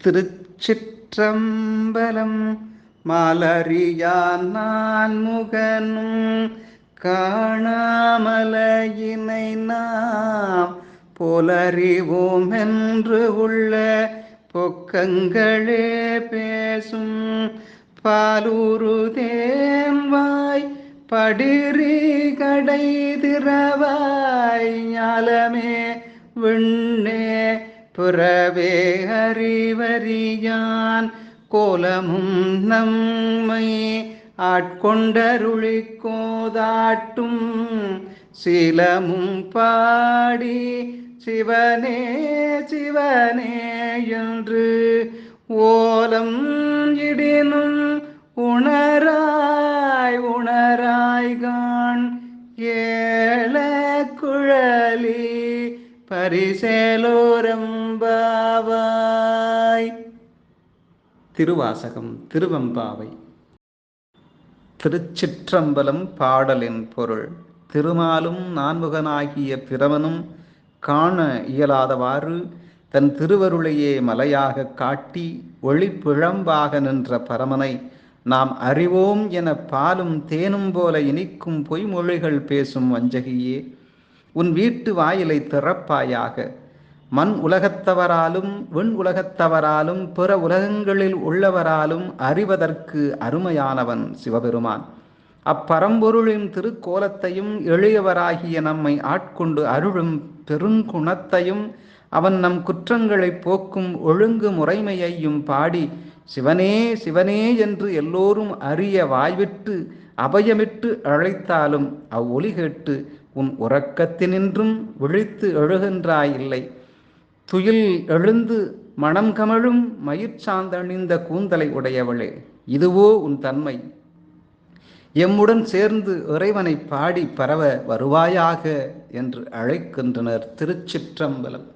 திருச்சிற்றம்பலம் மலரியான் நான் முகனும் காணாமலையினை நாம் போலறிவோம் என்று உள்ள பொக்கங்களே பேசும் பாலூரு தேன்வாய் படிரி கடை திறவாய் ஞாலமே விண்ணே புறவே அறிவறியான் கோலமும் நம்மை ஆட்கொண்டருளிக்கோதாட்டும் சீலமும் பாடி சிவனே சிவனே என்று ஓலம் இடினும் உணராய் உணராய்கான் ஏ பரிசேலோரம்பாவாய். திருவாசகம் திருவம்பாவை. திருச்சிற்றம்பலம் பாடலின் பொருள் திருமாலும் நான்முகனாகிய பிரமனும் காண இயலாதவாறு தன் திருவருளையே மலையாக காட்டி ஒளிப்பிழம்பாக நின்ற பரமனை நாம் அறிவோம் என பாலும் தேனும் போல இனிக்கும் பொய்மொழிகள் பேசும் வஞ்சகியே உன் வீட்டு வாயிலை திறப்பாயாக. மண் உலகத்தவராலும் விண் உலகத்தவராலும் பிற உலகங்களில் உள்ளவராலும் அறிவதற்கு அருமையானவன் சிவபெருமான். அப்பரம்பொருளின் திருக்கோலத்தையும் எளியவராகிய நம்மை ஆட்கொண்டு அருளும் பெருங்குணத்தையும் அவன் நம் குற்றங்களை போக்கும் ஒழுங்கு முறைமையையும் பாடி சிவனே சிவனே என்று எல்லோரும் அறிய வாய்விட்டு அபயமிட்டு அழைத்தாலும் அவ்வொலி கேட்டு உன் உறக்கத்தினின்றும் விழித்து எழுகின்றாயில்லை துயில் எழுந்து மனம் கமழும் மயிர்ச்சாந்தணிந்த கூந்தலை உடையவளே இதுவோ உன் தன்மை. எம்முடன் சேர்ந்து இறைவனை பாடி பரவ வருவாயாக என்று அழைக்கின்றனர் திருச்சிற்றம்பலம்.